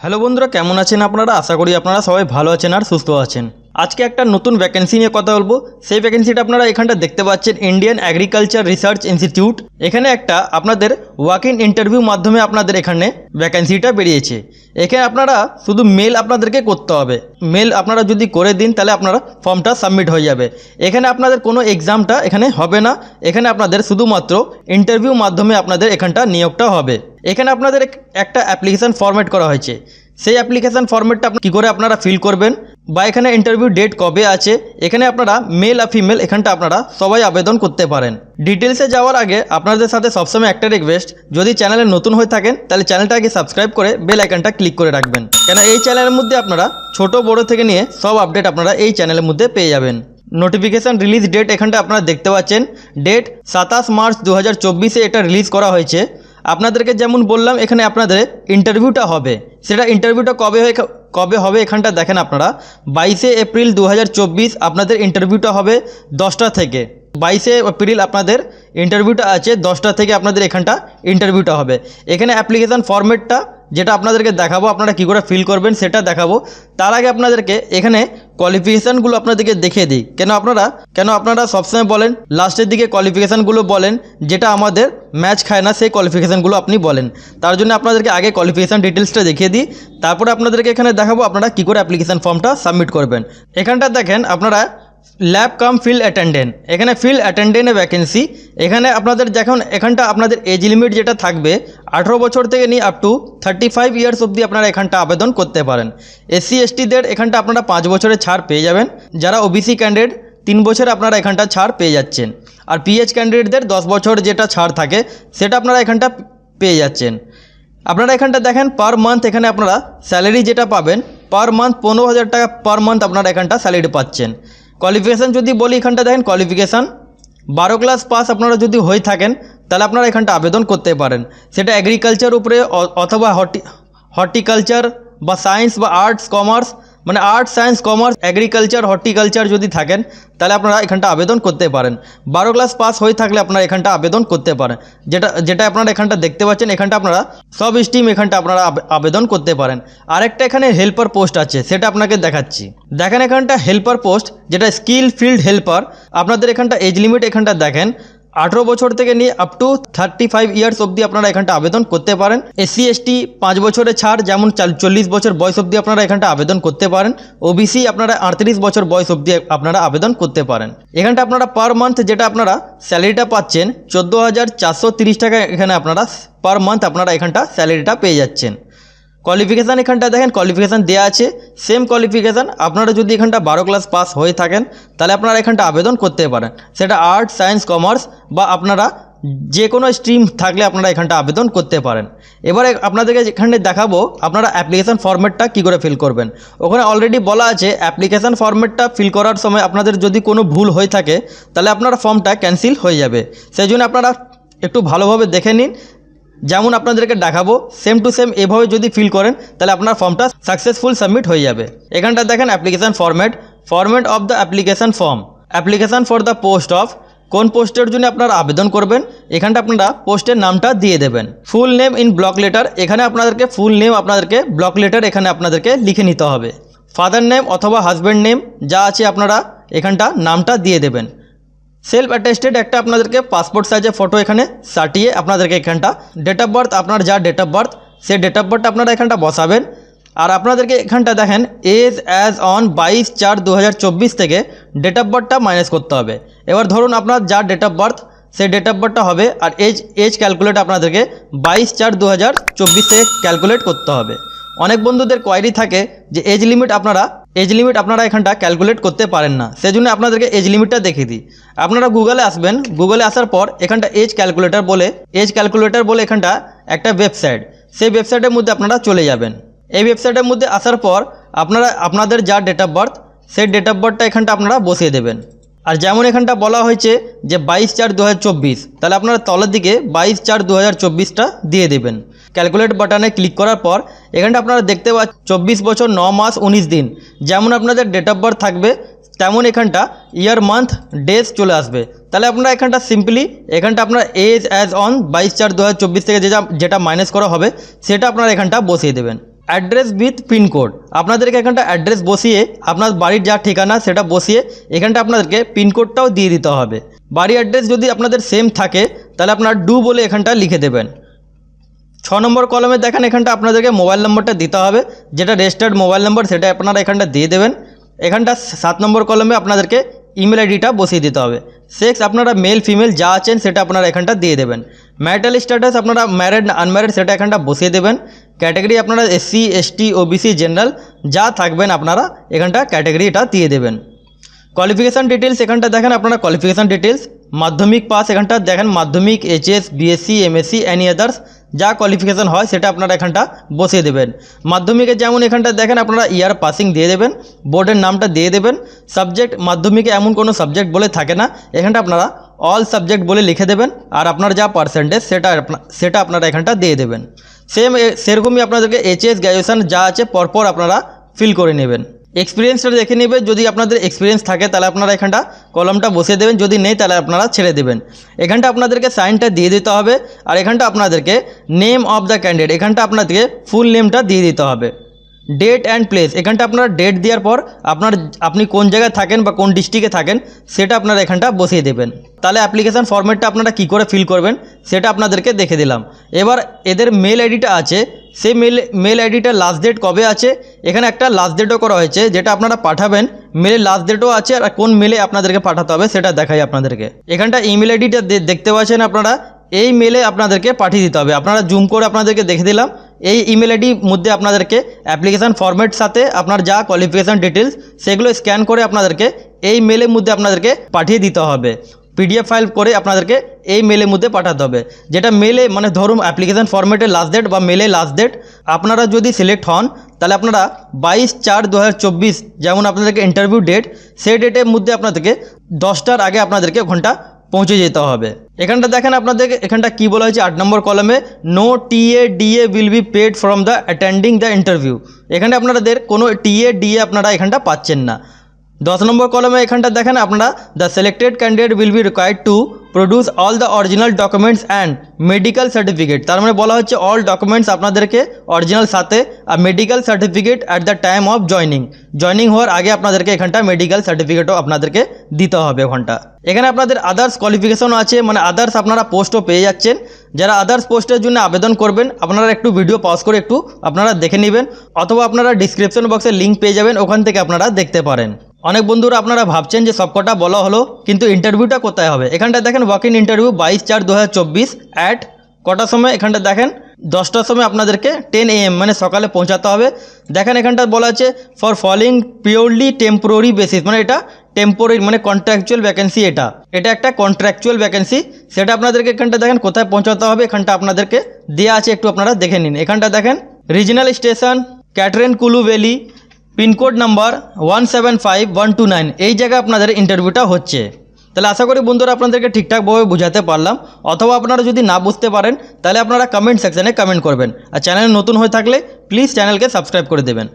Hello বন্ধুরা, কেমন আছেন আপনারা? আশা করি আপনারা সবাই ভালো আছেন আর সুস্থ আছেন। আজকে একটা নতুন ভ্যাকেন্সি নিয়ে কথা বলব। সেই ভ্যাকেন্সিটা আপনারা এখানটা দেখতে পাচ্ছেন ইন্ডিয়ান অ্যাগ্রিকালচার রিসার্চ ইনস্টিটিউট এখানে একটা আপনাদের ওয়াক ইন ইন্টারভিউ মাধ্যমে আপনাদের এখানে ভ্যাকেন্সিটা বেরিয়েছে। এখানে আপনারা শুধু মেল আপনাদেরকে করতে হবে। মেল আপনারা যদি করে দিন, তাহলে আপনারা ফর্মটা সাবমিট হয়ে যাবে। এখানে আপনাদের কোনো এক্সামটা এখানে হবে না। এখানে আপনাদের শুধুমাত্র ইন্টারভিউ মাধ্যমে আপনাদের এখানটা নিয়োগটা হবে। এখানে আপনাদের একটা অ্যাপ্লিকেশান ফরম্যাট করা হয়েছে। সেই অ্যাপ্লিকেশান ফরম্যাটটা কী করে আপনারা ফিল করবেন বা এখানে ইন্টারভিউ ডেট কবে আছে, এখানে আপনারা মেল আর ফিমেল এখানটা আপনারা সবাই আবেদন করতে পারেন। ডিটেলসে যাওয়ার আগে আপনাদের সাথে সবসময় একটা রিকোয়েস্ট যদি চ্যানেলে নতুন হয়ে থাকেন, তাহলে চ্যানেলটাকে সাবস্ক্রাইব করে বেল আইকনটা ক্লিক করে রাখবেন। কেন এই চ্যানেলের মধ্যে আপনারা ছোট, বড় থেকে নিয়ে সব আপডেট আপনারা এই চ্যানেলের মধ্যে পেয়ে যাবেন। নোটিফিকেশান রিলিজ ডেট এখানটা আপনারা দেখতে পাচ্ছেন। ডেট সাতাশ মার্চ দু হাজার এটা রিলিজ করা হয়েছে। আপনাদেরকে যেমন বললাম, এখানে আপনাদের ইন্টারভিউটা হবে। সেটা ইন্টারভিউটা কবে হয়ে, কবে হবে এখানটা দেখেন আপনারা। বাইশে এপ্রিল দু হাজার চব্বিশ আপনাদের ইন্টারভিউটা হবে দশটা থেকে। বাইশে এপ্রিল আপনাদের ইন্টারভিউটা আছে, দশটা থেকে আপনাদের এখানটা ইন্টারভিউটা হবে। এখানে অ্যাপ্লিকেশান ফরম্যাটটা যেটা আপনাদেরকে দেখাবো, আপনারা কী করে ফিল করবেন সেটা দেখাবো। তার আগে আপনাদেরকে এখানে কোয়ালিফিকেশানগুলো আপনাদেরকে দেখিয়ে দিই। কেন আপনারা কেন আপনারা সবসময় বলেন লাস্টের দিকে কোয়ালিফিকেশানগুলো বলেন, যেটা আমাদের ম্যাচ খায় না, সেই কোয়ালিফিকেশানগুলো আপনি বলেন। তার জন্য আপনাদেরকে আগে কোয়ালিফিকেশান ডিটেলসটা দেখিয়ে দিই। তারপরে আপনাদেরকে এখানে দেখাবো, আপনারা কী করে অ্যাপ্লিকেশান ফর্মটা সাবমিট করবেন। এখানটা দেখেন, আপনারা ল্যাব কাম ফিল্ড অ্যাটেন্ডেন্ট এখানে ফিল্ড অ্যাটেন্ডেন্টের ভ্যাকেন্সি এখানে আপনাদের যখন এখানটা আপনাদের এজ লিমিট যেটা থাকবে, আঠেরো বছর থেকে নিয়ে up to thirty five years অবধি আপনারা এখানটা আবেদন করতে পারেন। এসসি এসটিদের এখানটা আপনারা পাঁচ বছরের ছাড় পেয়ে যাবেন। যারা ওবিসি ক্যান্ডিডেট তিন বছর আপনারা এখানটা ছাড় পেয়ে যাচ্ছেন। আর পিএইচ ক্যান্ডিডেটদের দশ বছর যেটা ছাড় থাকে, সেটা আপনারা এখানটা পেয়ে যাচ্ছেন। আপনারা এখানটা দেখেন পার মান্থ এখানে আপনারা স্যালারি যেটা পাবেন পার মান্থ পনেরো হাজার টাকা পার মান্থ আপনারা এখানটা স্যালারি পাচ্ছেন। কোয়ালিফিকেশান যদি বলি এখানটা দেখেন কোয়ালিফিকেশান বারো ক্লাস পাস আপনারা যদি হয়ে থাকেন, তাহলে আপনারা এখানটা আবেদন করতে পারেন। সেটা এগ্রিকালচার উপরে অথবা হর্টি হর্টিকালচার বা সায়েন্স বা আর্টস কমার্স মানে arts science commerce agriculture horticulture যদি থাকেন, তাহলে আপনারা এখানটা আবেদন করতে পারেন। বারো ক্লাস পাস হয়ে থাকলে আপনারা এখানটা আবেদন করতে পারেন। যেটা যেটা আপনারা এখানটা দেখতে পাচ্ছেন, এখানটা আপনারা সব স্ট্রিম এখানটা আপনারা আবেদন করতে পারেন। আরেকটা এখানে হেল্পার পোস্ট আছে, সেটা আপনাকে দেখাচ্ছি। দেখেন এখানটা হেল্পার পোস্ট যেটা স্কিল ফিল্ড হেল্পার আপনাদের এখানটা এজ লিমিট এখানটা দেখেন। আঠেরো বছর থেকে নিয়ে up to thirty five years অবধি আপনারা এখানটা আবেদন করতে পারেন। এসসি, এসটি পাঁচ বছরের ছাড়, যেমন চাল- চল্লিশ বছর বয়স অবধি আপনারা এখানটা আবেদন করতে পারেন। ওবিসি আপনারা আটত্রিশ বছর বয়স অবধি আপনারা আবেদন করতে পারেন। এখানটা আপনারা পার মান্থ যেটা আপনারা স্যালারিটা পাচ্ছেন, চোদ্দ হাজার চারশো তিরিশ টাকা এখানে আপনারা পার মান্থ আপনারা এখানটা স্যালারিটা পেয়ে যাচ্ছেন। কোয়ালিফিকেশান এখানটা দেখেন কোয়ালিফিকেশান দেওয়া আছে। সেম কোয়ালিফিকেশান আপনারা যদি এখানটা বারো ক্লাস পাস হয়ে থাকেন, তাহলে আপনারা এখানটা আবেদন করতে পারেন। সেটা আর্টস সায়েন্স কমার্স বা আপনারা যে কোনো স্ট্রিম থাকলে আপনারা এখানটা আবেদন করতে পারেন। এবারে আপনাদেরকে এখানে দেখাবো, আপনারা অ্যাপ্লিকেশান ফর্ম্যাটটা কী করে ফিল করবেন। ওখানে অলরেডি বলা আছে অ্যাপ্লিকেশান ফর্ম্যাটটা ফিল করার সময় আপনাদের যদি কোনো ভুল হয়ে থাকে, তাহলে আপনার ফর্মটা ক্যান্সেল হয়ে যাবে। সেই জন্য আপনারা একটু ভালোভাবে দেখে নিন যেমন আপনাদেরকে দেখাবো সেম টু সেম এভাবে যদি ফিল করেন, তাহলে আপনার ফর্মটা সাকসেসফুল সাবমিট হয়ে যাবে। এখানটা দেখেন application format format of the application form application for the post of কোন পোস্টের জন্য আপনারা আবেদন করবেন, এখানটা আপনারা পোস্টের নামটা দিয়ে দেবেন। Full name in block letter এখানে আপনাদেরকে ফুল নেম আপনাদেরকে ব্লক লেটার এখানে আপনাদেরকে লিখে নিতে হবে। ফাদার নেম অথবা হাজব্যান্ড নেম যা আছে আপনারা এখানটা নামটা দিয়ে দেবেন। সেলফ অ্যাটেস্টেড একটা আপনাদেরকে পাসপোর্ট সাইজের ফটো এখানে সাটিয়ে আপনাদেরকে এখানটা। ডেট অফ বার্থ আপনার যা ডেট অফ বার্থ সেই ডেট অফ বার্থটা আপনারা এখানটা বসাবেন। আর আপনাদেরকে এখানটা দেখেন এজ অ্যাজ অন বাইশ চার দু থেকে ডেট অফ বার্থটা মাইনাস করতে হবে। এবার ধরুন আপনার যা ডেট অফ বার্থ সেই ডেট অফ বার্থটা হবে, আর এজ এজ ক্যালকুলেট আপনাদেরকে বাইশ চার দু থেকে ক্যালকুলেট করতে হবে। অনেক বন্ধুদের কোয়ারি থাকে যে এজ লিমিট আপনারা এজ লিমিট আপনারা এখানটা ক্যালকুলেট করতে পারেন না। সেজন্য আপনাদেরকে এজ লিমিটটা দেখিয়ে দিই। আপনারা গুগলে আসবেন। গুগলে আসার পর এখানটা এজ ক্যালকুলেটর বলে এজ ক্যালকুলেটর বলে এখানটা একটা ওয়েবসাইট সেই ওয়েবসাইটের মধ্যে আপনারা চলে যাবেন। এই ওয়েবসাইটের মধ্যে আসার পর আপনারা, আপনাদের যা ডেট অফ বার্থ সেই ডেট অফ বার্থটা এখানটা আপনারা বসিয়ে দেবেন। আর যেমন এখানটা বলা হয়েছে যে বাইশ চার দু তাহলে আপনারা তলের দিকে বাইশ চার দু চব্বিশটা দিয়ে দেবেন। ক্যালকুলেট বাটনে ক্লিক করার পর এখানটা আপনারা দেখতে পাচ্ছেন চব্বিশ বছর ন মাস উনিশ দিন। যেমন আপনাদের ডেট অফ বার্থ থাকবে, তেমন এখানটা ইয়ার মান্থ ডেজ চলে আসবে। তাহলে আপনারা এখানটা সিম্পলি এখানটা আপনার এজ অ্যাজ অন বাইশ চার দু থেকে যেটা যেটা মাইনাস করা হবে, সেটা আপনারা এখানটা বসিয়ে দেবেন। অ্যাড্রেস উইথ পিনকোড আপনাদেরকে এখানটা অ্যাড্রেস বসিয়ে, আপনার বাড়ির যা ঠিকানা সেটা বসিয়ে এখানটা আপনাদেরকে পিনকোডটাও দিয়ে দিতে হবে। বাড়ি অ্যাড্রেস যদি আপনাদের সেম থাকে, তাহলে আপনার ডু বলে এখানটা লিখে দেবেন। ছ নম্বর কলমে দেখেন এখানটা আপনাদেরকে মোবাইল নম্বরটা দিতে হবে। যেটা রেজিস্টার্ড মোবাইল নম্বর, সেটা আপনারা এখানটা দিয়ে দেবেন। এখানটা সাত নম্বর কলমে আপনাদেরকে ইমেল আইডিটা বসিয়ে দিতে হবে। সেক্স আপনারা মেল ফিমেল যা আছেন সেটা আপনারা এখানটা দিয়ে দেবেন। ম্যারিটাল স্ট্যাটাস আপনারা ম্যারিড না আনম্যারিড সেটা এখানটা বসিয়ে দেবেন। ক্যাটাগরি আপনারা এসসি এসটি ওবিসি জেনারেল যা থাকবেন আপনারা এখানটা ক্যাটাগরিটা দিয়ে দেবেন। কোয়ালিফিকেশান ডিটেলস এখানটা দেখেন, আপনারা কোয়ালিফিকেশান ডিটেলস মাধ্যমিক পাস এখানটা দেখেন, Madhyamik HS BSc MSc any others যা কোয়ালিফিকেশান হয় সেটা আপনারা এখানটা বসিয়ে দেবেন। মাধ্যমিকে যেমন এখানটা দেখেন, আপনারা ইয়ার পাসিং দিয়ে দেবেন বোর্ডের নামটা দিয়ে দেবেন। সাবজেক্ট মাধ্যমিকে এমন কোনো সাবজেক্ট বলে থাকে না, এখানটা আপনারা অল সাবজেক্ট বলে লিখে দেবেন, আর আপনার যা পার্সেন্টেজ সেটা সেটা আপনারা এখানটা দিয়ে দেবেন। সেম সেরকমই আপনাদেরকে এইচএস গ্র্যাজুয়েশন যা আছে পরপর আপনারা ফিল করে নেবেন। এক্সপিরিয়েন্সটা দেখে নেবে, যদি আপনাদের এক্সপিরিয়েন্স থাকে, তাহলে আপনারা এখানটা কলমটা বসিয়ে দেবেন, যদি নেই, তাহলে আপনারা ছেড়ে দেবেন। এখানটা আপনাদেরকে সাইনটা দিয়ে দিতে হবে, আর এখানটা আপনাদেরকে নেম অফ দ্য ক্যান্ডিডেট এখানটা আপনাদেরকে ফুল নেমটা দিয়ে দিতে হবে। ডেট অ্যান্ড প্লেস এখানটা আপনারা ডেট দেওয়ার পর আপনার আপনি কোন জায়গায় থাকেন বা কোন ডিস্ট্রিক্টে থাকেন, সেটা আপনারা এখানটা বসিয়ে দেবেন। তাহলে অ্যাপ্লিকেশান ফর্মেটটা আপনারা কী করে ফিল করবেন, সেটা আপনাদেরকে দেখে দিলাম। এবার এদের মেল আইডিটা আছে। সেই মেল মেল আইডিটা লাস্ট ডেট কবে আছে? এখানে একটা লাস্ট ডেটও করা হয়েছে, যেটা আপনারা পাঠাবেন। মেলে লাস্ট ডেটও আছে আর কোন মেলে আপনাদেরকে পাঠাতে হবে, সেটা দেখাই আপনাদেরকে। এখানটা ইমেল আইডিটা দেখতে পাচ্ছেন আপনারা। এই মেলে আপনাদেরকে পাঠিয়ে দিতে হবে। আপনারা জুম করে আপনাদেরকে দেখে দিলাম। এই ইমেল আইডির মধ্যে আপনাদেরকে অ্যাপ্লিকেশান ফরম্যাট সাথে আপনার যা কোয়ালিফিকেশান ডিটেলস সেগুলো স্ক্যান করে আপনাদেরকে এই মেলের মধ্যে আপনাদেরকে পাঠিয়ে দিতে হবে। পিডিএফ ফাইল করে আপনাদেরকে এই মেলের মধ্যে পাঠাতে হবে। যেটা মেলে মানে ধরুন অ্যাপ্লিকেশান ফরম্যাটের লাস্ট ডেট বা মেলে লাস্ট ডেট আপনারা যদি সিলেক্ট হন, তাহলে আপনারা বাইশ চার দু যেমন আপনাদেরকে ইন্টারভিউ ডেট সেই ডেটের মধ্যে আপনাদেরকে দশটার আগে আপনাদেরকে ঘণ্টা পৌঁছে যেতে হবে। এখানটা দেখেন আপনাদের এখানটা কি বলা হয়েছে? আট নম্বর কলমে no TA DA will be paid from the attending the interview এখানে আপনাদের কোনো টিএ ডিএ আপনারা এখানটা পাচ্ছেন না। দশ নম্বর কলমে এখানটা দেখেন আপনারা the selected candidate will be required to produce all the original documents and medical certificate তার মানে বলা হচ্ছে অল ডকুমেন্টস আপনাদেরকে অরিজিনাল সাথে আর medical certificate at the time of joining joining হওয়ার আগে আপনাদেরকে এখানটা মেডিকেল সার্টিফিকেটও আপনাদেরকে দিতে হবে ওখানটা। এখানে আপনাদের আদার্স কোয়ালিফিকেশনও আছে মানে আদার্স আপনারা পোস্টও পেয়ে যাচ্ছেন। যারা আদার্স পোস্টের জন্য আবেদন করবেন, আপনারা একটু ভিডিও পজ করে একটু আপনারা দেখে নেবেন, অথবা আপনারা ডিসক্রিপশন বক্সে লিঙ্ক পেয়ে যাবেন, ওখান থেকে আপনারা দেখতে পারেন। অনেক বন্ধুরা আপনারা ভাবছেন যে সবকটা বলা হলো, কিন্তু ইন্টারভিউটা কোথায় হবে? এখানটা দেখেন ওয়াক ইন ইন্টারভিউ বাইশ চার দু অ্যাট কটার সময়? এখানটা দেখেন দশটার সময় আপনাদেরকে টেন এএম মানে সকালে পৌঁছাতে হবে। দেখেন এখানটা বলা আছে for falling purely temporary basis মানে এটা টেম্পোরারি মানে কন্ট্রাকচুয়াল ভ্যাকেন্সি এটা। এটা একটা কন্ট্রাকচুয়াল ভ্যাকেন্সি সেটা আপনাদেরকে এখানটা দেখেন কোথায় পৌঁছাতে হবে, এখানটা আপনাদেরকে দেওয়া আছে, একটু আপনারা দেখে নিন। এখানটা দেখেন regional station Katrain Kullu valley pincode number one seven five one two nine. এই জায়গায় আপনাদের ইন্টারভিউটা হচ্ছে। তাহলে আশা করি বন্ধুরা আপনাদেরকে ঠিকঠাকভাবে বোঝাতে পারলাম। অথবা আপনারা যদি না বুঝতে পারেন, তাহলে আপনারা কমেন্ট সেকশানে কমেন্ট করবেন। আর চ্যানেল নতুন হয়ে থাকলে প্লিজ চ্যানেলকে সাবস্ক্রাইব করে দেবেন।